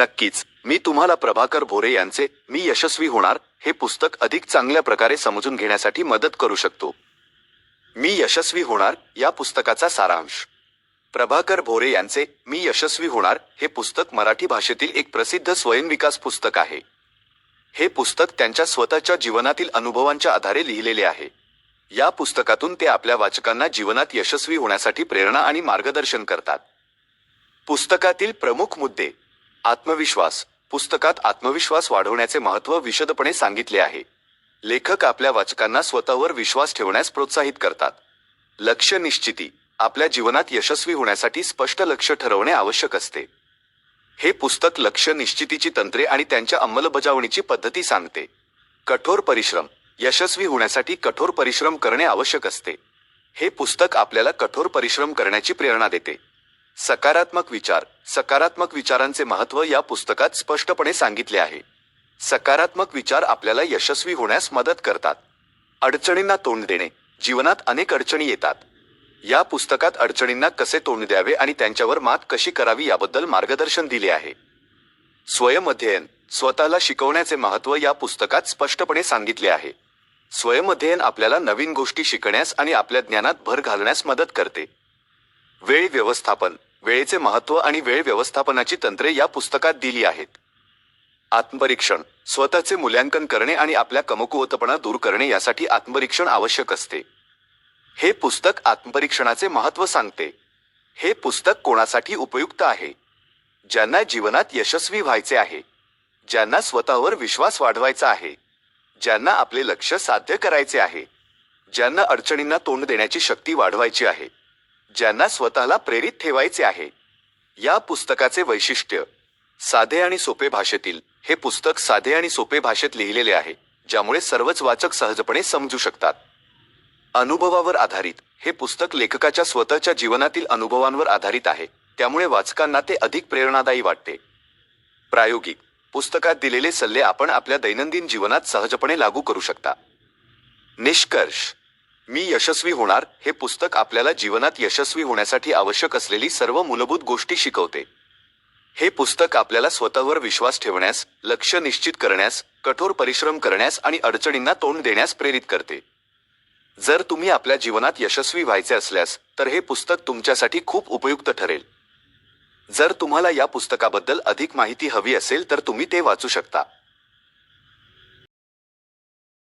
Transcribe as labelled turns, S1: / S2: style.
S1: नक्कीच. मी तुम्हाला प्रभाकर भोरे यांचे मी यशस्वी होणार हे पुस्तक अधिक चांगल्या प्रकारे समजून घेण्यासाठी मदत करू शकतो. मी यशस्वी होणार या पुस्तकाचा सारांश. प्रभाकर भोरे यांचे मी यशस्वी होणार हे पुस्तक मराठी भाषेतील एक प्रसिद्ध स्वयंविकास पुस्तक आहे. हे पुस्तक त्यांच्या स्वतःच्या जीवनातील अनुभवांच्या आधारे लिहिलेले आहे. या पुस्तकातून ते आपल्या वाचकांना जीवनात यशस्वी होण्यासाठी प्रेरणा आणि मार्गदर्शन करतात. पुस्तकातील प्रमुख मुद्दे आत्मविश्वास. पुस्तकात आत्मविश्वास वाढवण्याचे महत्त्व विशदपणे सांगितले आहे. लेखक आपल्या वाचकांना स्वतःवर विश्वास ठेवण्यास प्रोत्साहित करतात. लक्ष निश्चिती आपल्या जीवनात यशस्वी होण्यासाठी स्पष्ट लक्ष ठरवणे आवश्यक असते. हे पुस्तक लक्ष निश्चितीची तंत्रे आणि त्यांच्या अंमलबजावणीची पद्धती सांगते. कठोर परिश्रम यशस्वी होण्यासाठी कठोर परिश्रम करणे आवश्यक असते. हे पुस्तक आपल्याला कठोर परिश्रम करण्याची प्रेरणा देते. सकारात्मक विचार सकारात्मक विचारांचे महत्त्व या पुस्तकात स्पष्टपणे सांगितले आहे. सकारात्मक विचार आपल्याला यशस्वी होण्यास मदत करतात. अडचणींना तोंड देणे जीवनात अनेक अडचणी येतात. या पुस्तकात अडचणींना कसे तोंड द्यावे आणि त्यांच्यावर मात कशी करावी याबद्दल मार्गदर्शन दिले आहे. स्वयंअध्ययन स्वतःला शिकवण्याचे महत्त्व या पुस्तकात स्पष्टपणे सांगितले आहे. स्वयमध्ययन आपल्याला नवीन गोष्टी शिकण्यास आणि आपल्या ज्ञानात भर घालण्यास मदत करते. वेळ व्यवस्थापन वेळेचे महत्त्व आणि वेळ व्यवस्थापनाची तंत्रे या पुस्तकात दिली आहेत. आत्मपरीक्षण स्वतःचे मूल्यांकन करणे आणि आपल्या कमकुवतपणा दूर करणे यासाठी आत्मपरीक्षण आवश्यक असते. हे पुस्तक आत्मपरीक्षणाचे महत्त्व सांगते. हे पुस्तक कोणासाठी उपयुक्त आहे? ज्यांना जीवनात यशस्वी व्हायचे आहे? ज्यांना स्वतःवर विश्वास वाढवायचा आहे? ज्यांना आपले लक्ष साध्य करायचे आहे? ज्यांना अडचणींना तोंड देण्याची शक्ती वाढवायची आहे? ज्यांना स्वतःला प्रेरित ठेवायचे आहे. या पुस्तकाचे वैशिष्ट्य साधे आणि सोपे भाषेतील हे पुस्तक साधे आणि सोपे भाषेत लिहिलेले आहे ज्यामुळे सर्वच वाचक सहजपणे समजू शकतात. अनुभवावर आधारित हे पुस्तक लेखकाच्या स्वतःच्या जीवनातील अनुभवांवर आधारित आहे त्यामुळे वाचकांना ते अधिक प्रेरणादायी वाटते. प्रायोगिक पुस्तकात दिलेले सल्ले आपण आपल्या दैनंदिन जीवनात सहजपणे लागू करू शकता. निष्कर्ष मी यशस्वी होणार हे पुस्तक आपल्याला जीवनात यशस्वी होण्यासाठी आवश्यक असलेली सर्व मूलभूत गोष्टी शिकवते. हे पुस्तक आपल्याला स्वतःवर विश्वास ठेवण्यास लक्ष निश्चित करण्यास कठोर परिश्रम करण्यास आणि अडचणींना तोंड देण्यास प्रेरित करते. जर तुम्ही आपल्या जीवनात यशस्वी व्हायचे असल्यास तर हे पुस्तक तुमच्यासाठी खूप उपयुक्त ठरेल. जर तुम्हाला या पुस्तकाबद्दल अधिक माहिती हवी असेल तर तुम्ही ते वाचू शकता.